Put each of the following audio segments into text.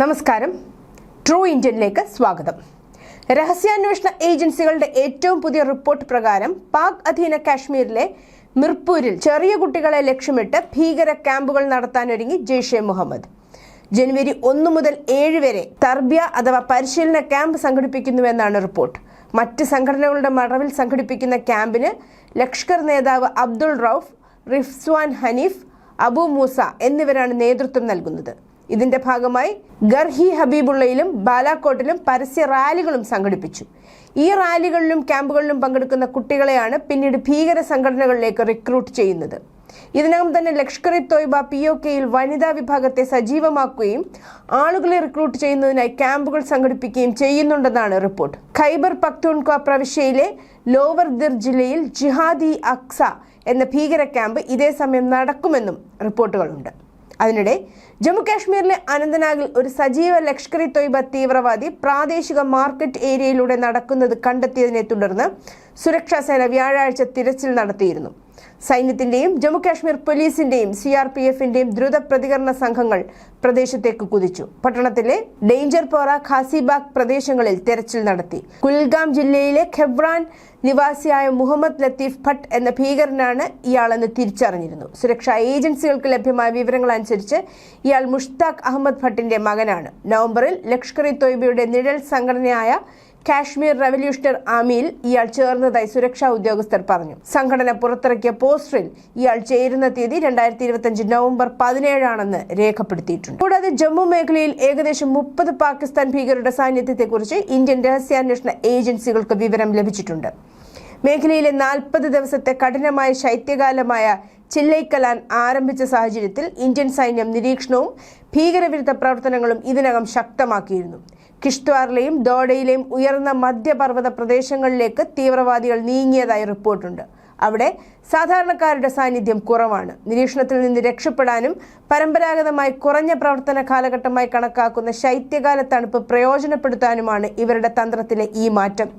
നമസ്കാരം. ട്രൂ ഇന്ത്യനിലേക്ക് സ്വാഗതം. രഹസ്യാന്വേഷണ ഏജൻസികളുടെ ഏറ്റവും പുതിയ റിപ്പോർട്ട് പ്രകാരം പാക് അധീന കാശ്മീരിലെ മിർപൂരിൽ ചെറിയ കുട്ടികളെ ലക്ഷ്യമിട്ട് ഭീകര ക്യാമ്പുകൾ നടത്താനൊരുങ്ങി ജെയ്ഷെ മുഹമ്മദ്. ജനുവരി ഒന്ന് മുതൽ ഏഴ് വരെ തർബ്യ അഥവാ പരിശീലന ക്യാമ്പ് സംഘടിപ്പിക്കുന്നുവെന്നാണ് റിപ്പോർട്ട്. മറ്റ് സംഘടനകളുടെ മറവിൽ സംഘടിപ്പിക്കുന്ന ക്യാമ്പിന് ലഷ്കർ നേതാവ് അബ്ദുൾ റൌഫ് റിഫ്സ്വാൻ ഹനീഫ് അബു മൂസ എന്നിവരാണ് നേതൃത്വം നൽകുന്നത്. ഇതിന്റെ ഭാഗമായി ഗർഹി ഹബീബുള്ളയിലും ബാലാക്കോട്ടിലും പരസ്യ റാലികളും സംഘടിപ്പിച്ചു. ഈ റാലികളിലും ക്യാമ്പുകളിലും പങ്കെടുക്കുന്ന കുട്ടികളെയാണ് പിന്നീട് ഭീകര സംഘടനകളിലേക്ക് റിക്രൂട്ട് ചെയ്യുന്നത്. ഇതിനകം തന്നെ ലഷ്കർ ഇ തോയ്ബ പി ഒ കെയിൽ വനിതാ വിഭാഗത്തെ സജീവമാക്കുകയും ആളുകളെ റിക്രൂട്ട് ചെയ്യുന്നതിനായി ക്യാമ്പുകൾ സംഘടിപ്പിക്കുകയും ചെയ്യുന്നുണ്ടെന്നാണ് റിപ്പോർട്ട്. ഖൈബർ പക്തൂൺക്വ പ്രവിശ്യയിലെ ലോവർ ദിർ ജില്ലയിൽ ജിഹാദി അക്സ എന്ന ഭീകര ക്യാമ്പ് ഇതേ സമയം നടക്കുമെന്നും റിപ്പോർട്ടുകളുണ്ട്. അതിനിടെ ജമ്മു കാശ്മീരിലെ അനന്തനാഗിൽ ഒരു സജീവ ലഷ്കർ ഇ തൊയ്ബ തീവ്രവാദി പ്രാദേശിക മാർക്കറ്റ് ഏരിയയിലൂടെ നടക്കുന്നത് കണ്ടെത്തിയതിനെ തുടർന്ന് സുരക്ഷാസേന വ്യാഴാഴ്ച തിരച്ചിൽ നടത്തിയിരുന്നു. സൈന്യത്തിന്റെയും ജമ്മുകാശ്മീർ പോലീസിന്റെയും സി ആർ പി എഫിന്റെയും ദ്രുത പ്രതികരണ സംഘങ്ങൾ പ്രദേശത്തേക്ക് കുതിച്ചു. പട്ടണത്തിലെ ഡേഞ്ചർ പോറ ഖാസിബാഗ് പ്രദേശങ്ങളിൽ തെരച്ചിൽ നടത്തി. കുൽഗാം ജില്ലയിലെ ഖെബ്രാൻ നിവാസിയായ മുഹമ്മദ് ലത്തീഫ് ഭട്ട് എന്ന ഭീകരനാണ് ഇയാളെന്ന് തിരിച്ചറിഞ്ഞിരുന്നു. സുരക്ഷാ ഏജൻസികൾക്ക് ലഭ്യമായ വിവരങ്ങൾ അനുസരിച്ച് ഇയാൾ മുഷ്താഖ് അഹമ്മദ് ഭട്ടിന്റെ മകനാണ്. നവംബറിൽ ലഷ്കർ ഇ തോയ്ബയുടെ നിഴൽ സംഘടനയായ കാശ്മീർ റവല്യൂഷണറി ആമിയിൽ ഇയാൾ ചേർന്നതായി സുരക്ഷാ ഉദ്യോഗസ്ഥർ പറഞ്ഞു. സംഘടന പുറത്തിറക്കിയ പോസ്റ്ററിൽ ഇയാൾ ചേരുന്ന തീയതി രണ്ടായിരത്തി ഇരുപത്തിയഞ്ച് നവംബർ പതിനേഴാണെന്ന് രേഖപ്പെടുത്തിയിട്ടുണ്ട്. കൂടാതെ ജമ്മു മേഖലയിൽ ഏകദേശം മുപ്പത് പാകിസ്ഥാൻ ഭീകരരുടെ സാന്നിധ്യത്തെക്കുറിച്ച് ഇന്ത്യൻ രഹസ്യാന്വേഷണ ഏജൻസികൾക്ക് വിവരം ലഭിച്ചിട്ടുണ്ട്. മേഖലയിലെ നാൽപ്പത് ദിവസത്തെ കഠിനമായ ശൈത്യകാലമായ ചില്ലൈക്കലാൻ ആരംഭിച്ച സാഹചര്യത്തിൽ ഇന്ത്യൻ സൈന്യം നിരീക്ഷണവും ഭീകരവിരുദ്ധ പ്രവർത്തനങ്ങളും ഇതിനകം ശക്തമാക്കിയിരുന്നു. കിഷ്ത്വാറിലെയും ദോഡയിലെയും ഉയർന്ന മധ്യപർവത പ്രദേശങ്ങളിലേക്ക് തീവ്രവാദികൾ നീങ്ങിയതായി റിപ്പോർട്ടുണ്ട്. അവിടെ സാധാരണക്കാരുടെ സാന്നിധ്യം കുറവാണ്. നിരീക്ഷണത്തിൽ നിന്ന് രക്ഷപ്പെടാനും പരമ്പരാഗതമായി കുറഞ്ഞ പ്രവർത്തന കാലഘട്ടമായി കണക്കാക്കുന്ന ശൈത്യകാല തണുപ്പ് പ്രയോജനപ്പെടുത്താനുമാണ് ഇവരുടെ തന്ത്രത്തിലെ ഈ മാറ്റം.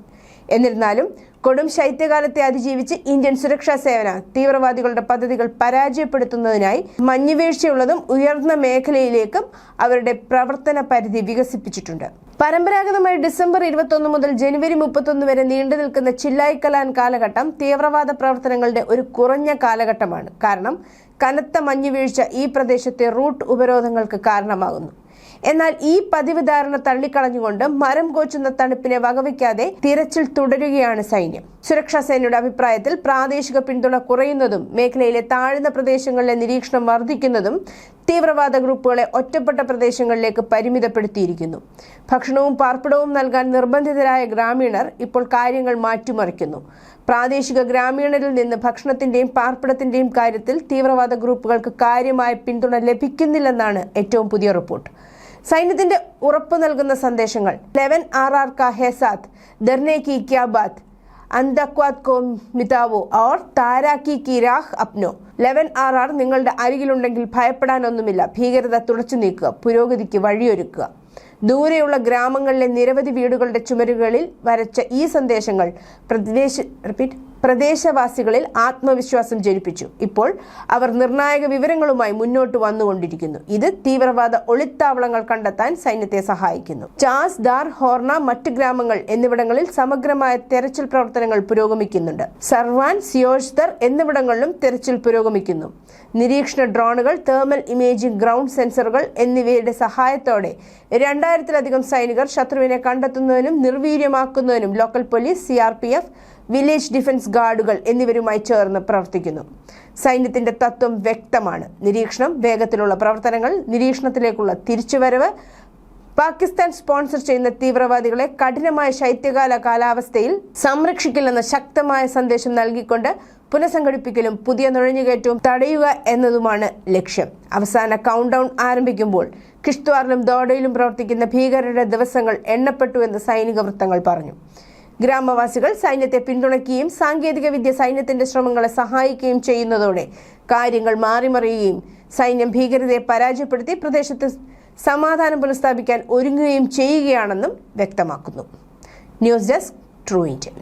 എന്നിരുന്നാലും കൊടും ശൈത്യകാലത്തെ അതിജീവിച്ച് ഇന്ത്യൻ സുരക്ഷാ സേന തീവ്രവാദികളുടെ പദ്ധതികൾ പരാജയപ്പെടുത്തുന്നതിനായി മഞ്ഞുവീഴ്ചയുള്ളതും ഉയർന്ന മേഖലയിലേക്കും അവരുടെ പ്രവർത്തന പരിധി വികസിപ്പിച്ചിട്ടുണ്ട്. പരമ്പരാഗതമായി ഡിസംബർ ഇരുപത്തൊന്ന് മുതൽ ജനുവരി മുപ്പത്തൊന്ന് വരെ നീണ്ടു നിൽക്കുന്ന ചില്ലായി കലാൻ കാലഘട്ടം തീവ്രവാദ പ്രവർത്തനങ്ങളുടെ ഒരു കുറഞ്ഞ കാലഘട്ടമാണ്. കാരണം കനത്ത മഞ്ഞുവീഴ്ച ഈ പ്രദേശത്തെ റൂട്ട് ഉപരോധങ്ങൾക്ക് കാരണമാകുന്നു. എന്നാൽ ഈ പതിവ് ധാരണ തള്ളിക്കളഞ്ഞുകൊണ്ട് മരം കോച്ചുന്ന തണുപ്പിനെ വകവയ്ക്കാതെ തിരച്ചിൽ തുടരുകയാണ് സൈന്യം. സുരക്ഷാ സേനയുടെ അഭിപ്രായത്തിൽ പ്രാദേശിക പിന്തുണ കുറയുന്നതും മേഖലയിലെ താഴ്ന്ന പ്രദേശങ്ങളിലെ നിരീക്ഷണം വർദ്ധിക്കുന്നതും തീവ്രവാദ ഗ്രൂപ്പുകളെ ഒറ്റപ്പെട്ട പ്രദേശങ്ങളിലേക്ക് പരിമിതപ്പെടുത്തിയിരിക്കുന്നു. ഭക്ഷണവും പാർപ്പിടവും നൽകാൻ നിർബന്ധിതരായ ഗ്രാമീണർ ഇപ്പോൾ കാര്യങ്ങൾ മാറ്റിമറിക്കുന്നു. പ്രാദേശിക ഗ്രാമീണരിൽ നിന്ന് ഭക്ഷണത്തിന്റെയും പാർപ്പിടത്തിന്റെയും കാര്യത്തിൽ തീവ്രവാദ ഗ്രൂപ്പുകൾക്ക് കാര്യമായ പിന്തുണ ലഭിക്കുന്നില്ലെന്നാണ് ഏറ്റവും പുതിയ റിപ്പോർട്ട്. സൈന്യത്തിന്റെ ഉറപ്പ് നൽകുന്ന സന്ദേശങ്ങൾ. ലെവൻ ആർ ആർ കാ ഹെസാത്ത് ദർനെ കി ക്യാ ബാത്ത് അന്തക്വാത് കോ മിതാവോ ഓർ താരാക്കി കി രാഹ് അപ്നോ. ലെവൻ ആർ ആർ നിങ്ങളുടെ അരികിലുണ്ടെങ്കിൽ ഭയപ്പെടാനൊന്നുമില്ല. ഭീകരത തുടച്ചു നീക്കുക പുരോഗതിക്ക് വഴിയൊരുക്കുക. ദൂരെയുള്ള ഗ്രാമങ്ങളിലെ നിരവധി വീടുകളുടെ ചുമരുകളിൽ വരച്ച ഈ സന്ദേശങ്ങൾ. പ്രദേശ റിപ്പീറ്റ് പ്രദേശവാസികളിൽ ആത്മവിശ്വാസം ജനിപ്പിച്ചു. ഇപ്പോൾ അവർ നിർണായക വിവരങ്ങളുമായി മുന്നോട്ട് വന്നുകൊണ്ടിരിക്കുന്നു. ഇത് തീവ്രവാദ ഒളിത്താവളങ്ങൾ കണ്ടെത്താൻ സൈന്യത്തെ സഹായിക്കുന്നു. ചാസ് ദാർ ഹോർണ മറ്റ് ഗ്രാമങ്ങൾ എന്നിവിടങ്ങളിൽ സമഗ്രമായ തെരച്ചിൽ പ്രവർത്തനങ്ങൾ പുരോഗമിക്കുന്നുണ്ട്. സർവാൻ സിയോഷ്ദർ എന്നിവിടങ്ങളിലും തെരച്ചിൽ പുരോഗമിക്കുന്നു. നിരീക്ഷണ ഡ്രോണുകൾ തേർമൽ ഇമേജിംഗ് ഗ്രൗണ്ട് സെൻസറുകൾ എന്നിവയുടെ സഹായത്തോടെ രണ്ടായിരത്തിലധികം സൈനികർ ശത്രുവിനെ കണ്ടെത്തുന്നതിനും നിർവീര്യമാക്കുന്നതിനും local police C R P F village defence ഗാർഡുകൾ എന്നിവരുമായി ചേർന്ന് പ്രവർത്തിക്കുന്നു. സൈന്യത്തിന്റെ തത്വം വ്യക്തമാണ്. നിരീക്ഷണം വേഗത്തിലുള്ള പ്രവർത്തനങ്ങൾ നിരീക്ഷണത്തിലേക്കുള്ള തിരിച്ചുവരവ് പാകിസ്ഥാൻ സ്പോൺസർ ചെയ്യുന്ന തീവ്രവാദികളെ കഠിനമായ ശൈത്യകാല കാലാവസ്ഥയിൽ സംരക്ഷിക്കില്ലെന്ന ശക്തമായ സന്ദേശം നൽകിക്കൊണ്ട് പുനഃസംഘടിപ്പിക്കലും പുതിയ നുഴഞ്ഞുകയറ്റവും തടയുക എന്നതുമാണ് ലക്ഷ്യം. അവസാന കൗണ്ട് ഡൗൺ ആരംഭിക്കുമ്പോൾ കിഷ്ത്വാറിലും ദോഡയിലും പ്രവർത്തിക്കുന്ന ഭീകരരുടെ ദിവസങ്ങൾ എണ്ണപ്പെട്ടു എന്ന് സൈനിക വൃത്തങ്ങൾ പറഞ്ഞു. ഗ്രാമവാസികൾ സൈന്യത്തെ പിന്തുണയ്ക്കുകയും സാങ്കേതികവിദ്യ സൈന്യത്തിന്റെ ശ്രമങ്ങളെ സഹായിക്കുകയും ചെയ്യുന്നതോടെ കാര്യങ്ങൾ മാറിമറിയുകയും സൈന്യം ഭീകരതയെ പരാജയപ്പെടുത്തി പ്രദേശത്ത് സമാധാനം പുനഃസ്ഥാപിക്കാൻ ഒരുങ്ങുകയും ചെയ്യുകയാണെന്നും വ്യക്തമാക്കുന്നു. News desk true Indian